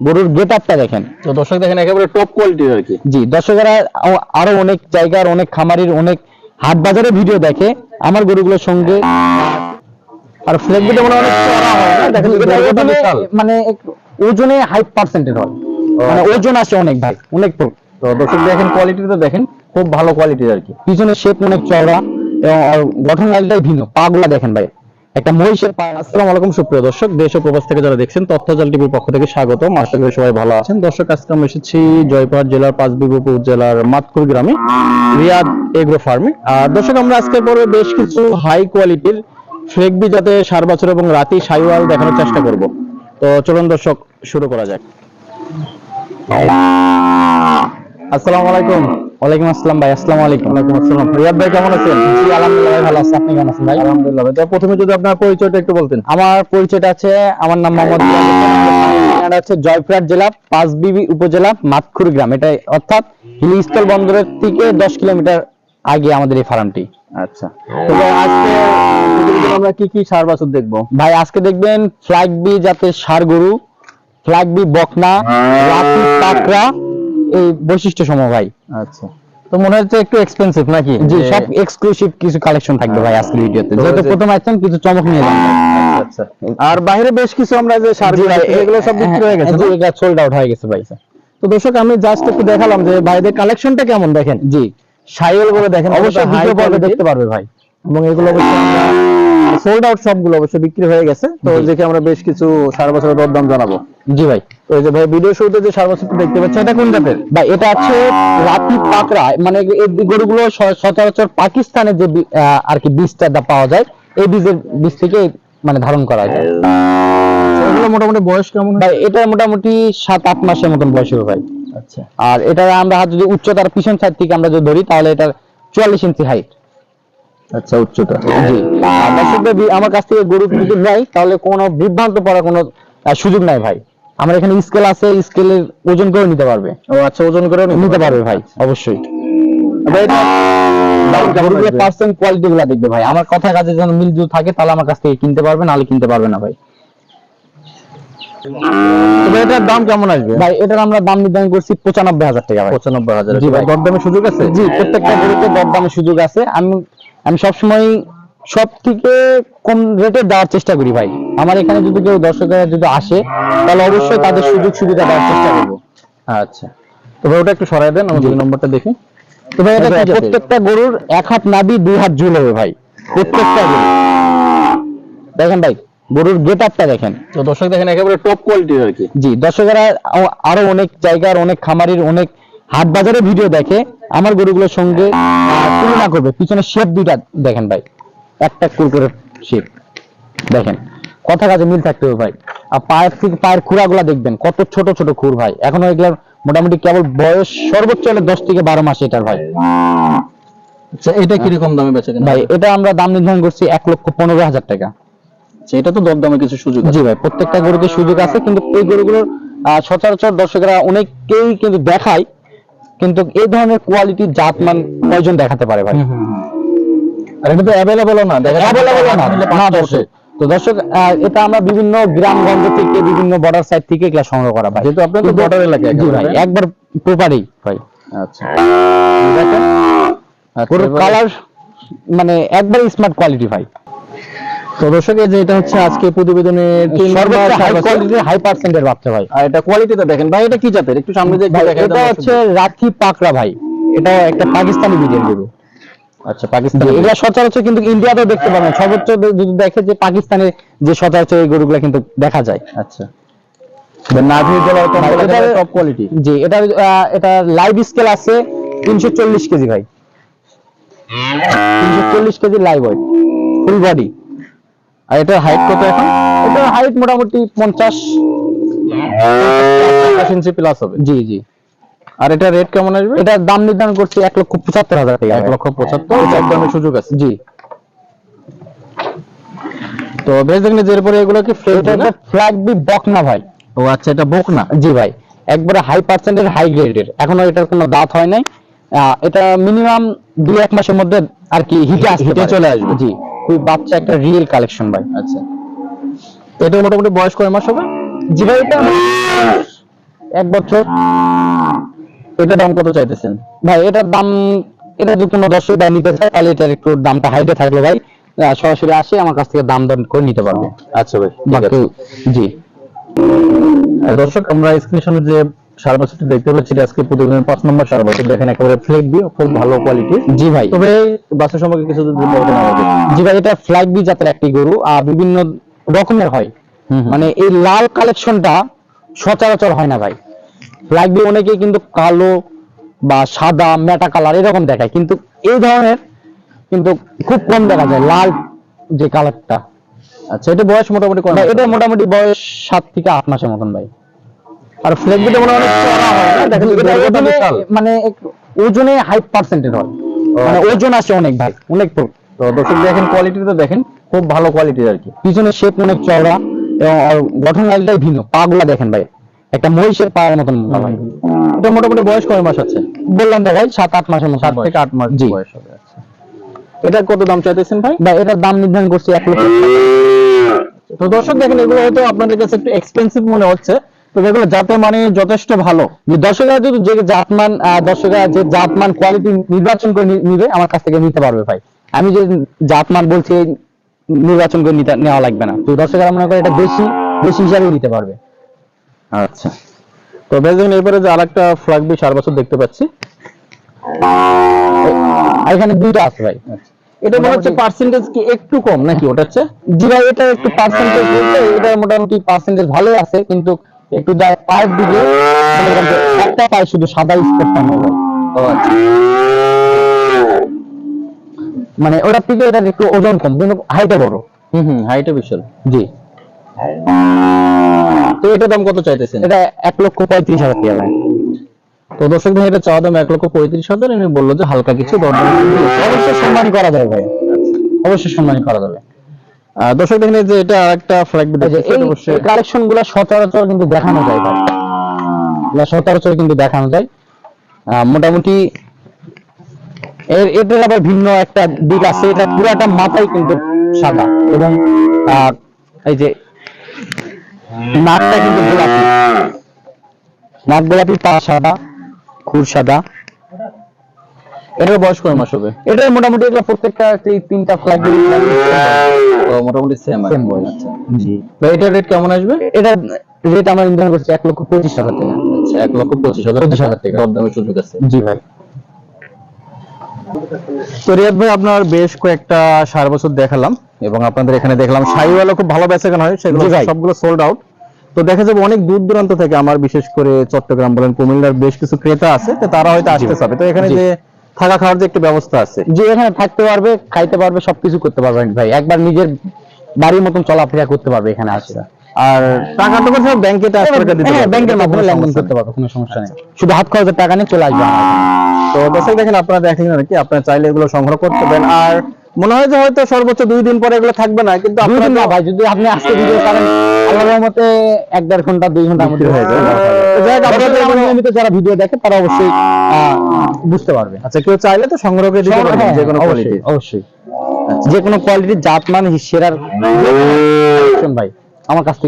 গরুর গেট আপটা দেখেন। তো দর্শক দেখেন একেবারে টপ কোয়ালিটির আর কি। জি দর্শকেরা আরও অনেক জায়গার অনেক খামারির অনেক হাট বাজারে ভিডিও দেখে আমার গরুগুলোর সঙ্গে আর ফ্লেগবিটা মনে অনেক চড়া হয়। দেখেন দৈর্ঘ্যটা ওজনে- মানে ওজনে হাই পার্সেন্টের হয়। মানে ওজন আসে অনেক ভাই অনেক তো তো দর্শক দেখেন কোয়ালিটিটা দেখেন খুব ভালো কোয়ালিটির আর কি। পিছনের শেপ অনেক চওড়া এবং গঠন লাইনটাই ভিন্ন পা গুলা দেখেন ভাই। একটা মহিষের পা আসসালামু আলাইকুম, সুপ্রিয় দর্শক। দেশ ও প্রবাস থেকে যারা দেখছেন, তথ্যজাল টিভির পক্ষ থেকে স্বাগতম। আশা করি সবাই ভালো আছেন। দর্শক, আজকে আমরা এসেছি জয়পুরহাট জেলার পাঁচবিবপুর জেলার মাতকুর গ্রামে, রিয়াদ এগ্রো ফার্মে। আর দর্শক, আমরা আজকে পরে বেশ কিছু হাই কোয়ালিটির ফ্লেগবি জাতে সার, বছর এবং রাতি সাইওয়াল দেখানোর চেষ্টা করব। তো চলুন দর্শক, শুরু করা যাক। আসসালামু আলাইকুম। ওয়ালাইকুম আসসালাম ভাই আসসালামু আলাইকুম। ওয়ালাইকুম আসসালাম। রিয়াদ ভাই কেমন আছেন? জি আলহামদুলিল্লাহ ভাই ভালো আছি। আপনি কেমন আছেন ভাই? আলহামদুলিল্লাহ ভাই প্রথমে যদি আপনার পরিচয়টা একটু বলতেন। আমার পরিচয়টা আছে আমার নাম মোহাম্মদ জয়পুরহাট জেলা পাঁচবিবি উপজেলা মাতখুর গ্রাম। এটা অর্থাৎ হিলিস্থল বন্দরের থেকে দশ কিলোমিটার আগে আমাদের এই ফার্মটি। আচ্ছা। তো আজকে আমরা কি কি সার বাছুর দেখব? ভাই আজকে দেখবেন ফ্ল্যাগ বি জাতের সার গরু ফ্ল্যাগ বি বকনা রাতি পাকড়া এই বৈশিষ্ট্য সম ভাই। আচ্ছা। তো মনে হচ্ছে একটু এক্সপেন্সিভ নাকি? জি সব এক্সক্লুসিভ কিছু কালেকশন থাকবে ভাই আজকের ভিডিওতে। যেহেতু প্রথম আসছেন কিছু চমক নিয়ে যান। আচ্ছা। আর বাইরে বেশ কিছু আমরা যে সার জি এগুলো সব বিক্রি হয়ে গেছে এটা সোল্ড আউট হয়ে গেছে ভাই। তো দর্শক আমি জাস্ট একটু দেখালাম যে ভাইদের কালেকশনটা কেমন দেখেন? জি। সাইল করে দেখেন অবশ্যই ভিডিও পর্বে দেখতে পারবে ভাই। এবং এগুলো অবশ্যই আমরা সোল্ড আউট সবগুলো অবশ্যই বিক্রি হয়ে গেছে। তো দেখে আমরা বেশ কিছু সার বছরের দরদাম জানাব। জি ভাই। তো এই যে ভাই ভিডিও শুরুতে যে সার বছর দেখতে পাচ্ছেন এটা কোন জাতের? ভাই এটা আছে রাতি পাকড়া। মানে এই গরুগুলো সচরাচর পাকিস্তানের যে আর কি বীজটা দা পাওয়া যায় এই বীজের বীজ থেকে মানে ধারণ করা যায়। এগুলো মোটামুটি বয়স কেমন ভাই এটা মোটামুটি সাত আট মাসের মতন বয়স হবে ভাই। আচ্ছা। আর এটা আমরা যদি উচ্চতার পিছন সাইড থেকে আমরা যদি ধরি তাহলে এটার চুয়াল্লিশ ইঞ্চি হাইট আচ্ছা উচ্চতা। জি। দর্শকদের আমার কাছ থেকে গরু যদি নেয় তাহলে কোনো বিভ্রান্ত পড়ার কোনো সুযোগ নাই ভাই। আমার এখানে স্কেল আছে স্কেলের ওজন করে নিতে পারবে। ও আচ্ছা ওজন করে নিতে পারবে। ভাই অবশ্যই। ভাই এটা দাম কেমন গরুগুলো আসবে? পার্সেন্ট কোয়ালিটি গুলা দেখবে ভাই। আমার কথা কাজে যেন মিল থাকে তাহলে আমার কাছ থেকে কিনতে পারবে নাহলে কিনতে পারবে না ভাই। তো এটার দাম কেমন আসবে? ভাই এটার আমরা দাম নির্ধারণ করছি পঁচানব্বই হাজার টাকা ভাই। পঁচানব্বই হাজার দরদামের সুযোগ আছে? জি প্রত্যেকটা গরুতে দরদামের সুযোগ আছে। আমি আমি সবসময় সব থেকে কম রেটে দেওয়ার চেষ্টা করি ভাই। আমার এখানে যদি কেউ দর্শকেরা যদি আসে তাহলে অবশ্যই তাদের সুযোগ সুবিধা দেওয়ার চেষ্টা করব। আচ্ছা। তো ভাই ওটা একটু সরাই দেন আমি দুই নম্বরটা দেখি। তো ভাই এটা জাতের? প্রত্যেকটা গরুর এক হাত নাবি দুই হাত ঝুল হবে ভাই? প্রত্যেকটা গরু দেখেন ভাই গরুর গেট আপটা দেখেন। তো দর্শক দেখেন একেবারে টপ কোয়ালিটির আর কি। জি দর্শকেরা আরও অনেক জায়গার অনেক খামারির অনেক হাট বাজারে ভিডিও দেখে আমার গরুগুলোর সঙ্গে তুলনা করবে। পিছনে শেপ দুইটা দেখেন ভাই। একটা কুরকুরে শেপ দেখেন কথা কাজে মিল থাকতে হবে ভাই। আর পায়ের থেকে পায়ের খুরাগুলা দেখবেন কত ছোট ছোট খুর ভাই। এখনও এগুলোর মোটামুটি কেবল বয়স সর্বোচ্চ হলে দশ থেকে বারো মাস এটার ভাই। আচ্ছা এটা কীরকম দামে বেচে ভাই এটা আমরা দাম নির্ধারণ করছি এক লক্ষ পনেরো হাজার টাকা। আচ্ছা, এটা তো দরদামে কিছু সুযোগ জি ভাই প্রত্যেকটা গরুতে সুযোগ আছে কিন্তু এই গরুগুলোর সচরাচর দর্শকরা অনেকেই কিন্তু দেখায়। কিন্তু এই ধরনের কোয়ালিটি জাত মান কয়জন দেখাতে পারে ভাই? আর এটা তো অ্যাভেলেবলও না দেখা Available না, না দর্শক তো দর্শক এটা আমরা বিভিন্ন গ্রামগঞ্জ থেকে বিভিন্ন বর্ডার সাইড থেকে এগুলা সংগ্রহ করা ভাই। যেহেতু আপনার তো বর্ডার এলাকা জি ভাই একবার প্রপারেই ভাই। আচ্ছা। দেখেন? আচ্ছা, পুরো কালার মানে একবার স্মার্ট কোয়ালিটি ভাই। তো দর্শক এই যে হচ্ছে আজকে প্রতিবেদনের সর্বোচ্চ হাই কোয়ালিটির হাই পার্সেন্টের বাচ্চা ভাই আর এটা কোয়ালিটিটা দেখেন। ভাই এটা কি জাতের? একটু সামনে একটু এটা হচ্ছে রাখি পাকড়া ভাই। এটা একটা পাকিস্তানি গরু। আচ্ছা পাকিস্তান। এগুলা সচরাচর কিন্তু ইন্ডিয়াতেও দেখতে পাবেন। সর্বোচ্চ যদি দেখে যে পাকিস্তানে যে সচরাচর এই গরুগুলা কিন্তু দেখা যায়। আচ্ছা। টপ কোয়ালিটি জি এটা এটা লাইভ স্কেল আছে তিনশো চল্লিশ কেজি ভাই। তিনশো চল্লিশ KG live weight full body আর এটা হাইট কত এখন? এটা হাইট মোটামুটি পঞ্চাশ। ইঞ্চি প্লাস হবে। জি জি। আর এটা রেট কেমন আসবে? এটার দাম নির্ধারণ করছি এক লক্ষ পঁচাত্তর হাজার টাকা। এক লক্ষ পঁচাত্তর সুযোগ আছে। জি। তো বেশ দেখেন যে এরপরে এগুলো কি ফ্ল্যাগ বি বকনা ভাই। ও আচ্ছা এটা বোক না জি ভাই। একবারে হাই পার্সেন্টের হাই গ্রেডের এখনও এটার কোনো দাঁত হয় নাই। এটা মিনিমাম দুই এক মাসের মধ্যে আর কি হিটে আসতে চলে আসবে। জি। ওই বাচ্চা একটা রিয়েল কালেকশন ভাই। আচ্ছা। এটা মোটামুটি বয়স কয় মাস হবে? জি ভাই এটা এক বছর। এটা দাম কত চাইতেছেন? ভাই এটার দাম এটা যদি কোনো দর্শক ভাই নিতে চায় তাহলে এটার একটু দামটা হাইটে থাকলে ভাই। সরাসরি আসে আমার কাছ থেকে দাম দর করে নিতে পারবে। আচ্ছা ভাই জি। দর্শক আমরা স্ক্রিনশটে যে সারা বছরটি দেখতে আজকে পাঁচ নম্বর সারা বছর। দেখেন একেবারে ফ্লেক দিয়ে খুব ভালো কোয়ালিটি জি ভাই। তবে সম্পর্কে কিছু যদি বলতেন আমাদের জি ভাই এটা ফ্ল্যাগ বি জাতের একটি গরু আর বিভিন্ন রকমের হয়। মানে এই লাল কালেকশনটা সচরাচর হয় না ভাই। ফ্ল্যাগ বি অনেকেই কিন্তু কালো বা সাদা মেটা কালার এরকম দেখায়। কিন্তু এই ধরনের কিন্তু খুব কম দেখা যায় লাল যে কালারটা। আচ্ছা এটা বয়স মোটামুটি এটা মোটামুটি বয়স সাত থেকে আট মাসের মতন ভাই। আর মনে অনেক চড়া হয়। না? দেখেন বিশাল। মানে ওজনে হাই পার্সেন্টেজ হয়। মানে। ওজন আসে অনেক ভাই অনেক তো তো দর্শক দেখেন কোয়ালিটিটা দেখেন খুব ভালো কোয়ালিটির আর কি। পিছনে শেপ অনেক চওড়া এবং গঠন ভিন্ন। পা গুলা দেখেন ভাই একটা মহিষের পায়ের মতন ভাই এটা মোটামুটি বয়স কয় মাস আছে? বললাম তো ভাই সাত আট মাসের মতো সাত থেকে আট মাস জি। বয়স হবে আচ্ছা। এটা কত দাম চাইতেছেন ভাই? ভাই এটার দাম নির্ধারণ করছি এক লক্ষ। তো দর্শক দেখেন এগুলো হয়তো আপনাদের কাছে একটু এক্সপেন্সিভ মনে হচ্ছে। তো এগুলো যাতে মানে যথেষ্ট ভালো। যে দর্শকরা যদি যে জাতমান দর্শকরা যে জাতমান কোয়ালিটি নির্বাচন করে নিবে আমার কাছ থেকে নিতে পারবে ভাই। আমি যে জাতমান বলছি নির্বাচন করে নিতে নেওয়া লাগবে না। তো দর্শকরা মনে করে এটা বেশি বেশি হিসাবে নিতে পারবে। আচ্ছা। তো দেখুন এরপরে যে আরেকটা ফ্ল্যাগ বি সার বছর দেখতে পাচ্ছি। এখানে দুইটা আছে ভাই। এটা মনে হচ্ছে পার্সেন্টেজ কি একটু কম নাকি? ওটা হচ্ছে জি ভাই এটা একটু পার্সেন্টেজ এটা মোটামুটি পার্সেন্টেজ ভালোই আছে কিন্তু একটু দা- পায়ের দিকে মনে করেন যে একটা পায়ে শুধু সাদা স্পটটা নেই ভাই মানে ওটার থেকে এটা একটু ওজন কম কিন্তু হাইটে বড়। হুম হুম হাইটে বিশাল। জি। তো এটা দাম কত চাইতেছেন? এটা এক লক্ষ পঁয়ত্রিশ হাজার টাকা। তো দর্শক ভাই এটা চাওয়া দাম এক লক্ষ পঁয়ত্রিশ হাজার। এমনি বলল যে হালকা কিছু দরদাম। অবশ্যই সম্মান করা যাবে ভাই। অবশ্যই সম্মান করা যাবে। দর্শক দেখেন যে এটা আরেকটা ফ্ল্যাগ বি এই যে দেখতেছি এই অবশ্যই। কালেকশনগুলা সচরাচর কিন্তু দেখানো যায় ভাই। এগুলা সচরাচর কিন্তু দেখানো যায়। মোটামুটি এর এটার আবার ভিন্ন একটা দিক আছে এটা পুরাটা মাথায় কিন্তু সাদা এবং এই যে নাকটা কিন্তু গোলাপি। নাক গোলাপি পা সাদা খুর সাদা। এটার বয়স কয় মাস হবে? এটা মোটামুটি এগুলো প্রত্যেকটা এই তিনটা ফ্ল্যাগ তো মোটামুটি সেম সেম বয়স। জি। তো এটার রেট কেমন আসবে? এটা রেট আমার নির্ধারণ করছে এক লক্ষ পঁচিশ টাকা টাকা। আচ্ছা এক লক্ষ পঁচিশ হাজার পঁচিশ হাজার টাকা। দরদামের সুযোগ আছে। জি ভাই। তো রিয়াদ ভাই আপনার বেশ কয়েকটা সার বছর দেখালাম এবং আপনাদের এখানে দেখলাম সাইওয়ালা খুব ভালো বেচা কেনা হয় সেগুলো সবগুলো সোল্ড আউট তো দেখা যাবে অনেক দূর দূরান্ত থেকে আমার বিশেষ করে চট্টগ্রাম বলেন কুমিল্লার বেশ কিছু ক্রেতা আছে তারা হয়তো আসতে চাবে। তো এখানে যে থাকা খাওয়ার যে একটা ব্যবস্থা আছে। যে এখানে থাকতে পারবে খাইতে পারবে সবকিছু করতে পারবে ভাই। একবার নিজের বাড়ির মতন চলাফেরা করতে পারবে এখানে আসলে। আর টাকা তো সব ব্যাংকে ট্রান্সফার করে দিতে হ্যাঁ ব্যাংকের মাধ্যমে লেনদেন করতে। পারবে কোনো সমস্যা নেই। শুধু হাত খরচের টাকা নিয়ে চলে আসবে। তো দর্শক দেখেন আপনারা দেখেন আর কি আপনারা চাইলে এগুলো সংগ্রহ করতে পারেন আর মনে হয় যে হয়তো সর্বোচ্চ দুই দিন পরে এগুলো থাকবে না কিন্তু না ভাই যদি আপনি আজকে ভিডিও করেন আল্লাহর রহমতে এক দেড় ঘণ্টা দুই ঘণ্টার মধ্যে হয়ে যাবে যাই আপনাদের আপনাদের আমার নিয়মিত যারা ভিডিও দেখে তারা অবশ্যই বুঝতে পারবে। আচ্ছা কেউ চাইলে তো সংগ্রহ করে দিতে হ্যাঁ, যে কোনো অবশ্যই কোয়ালিটি অবশ্যই। যে কোনো কোয়ালিটির জাত মান সেরার ভাই আমার কাছ থেকে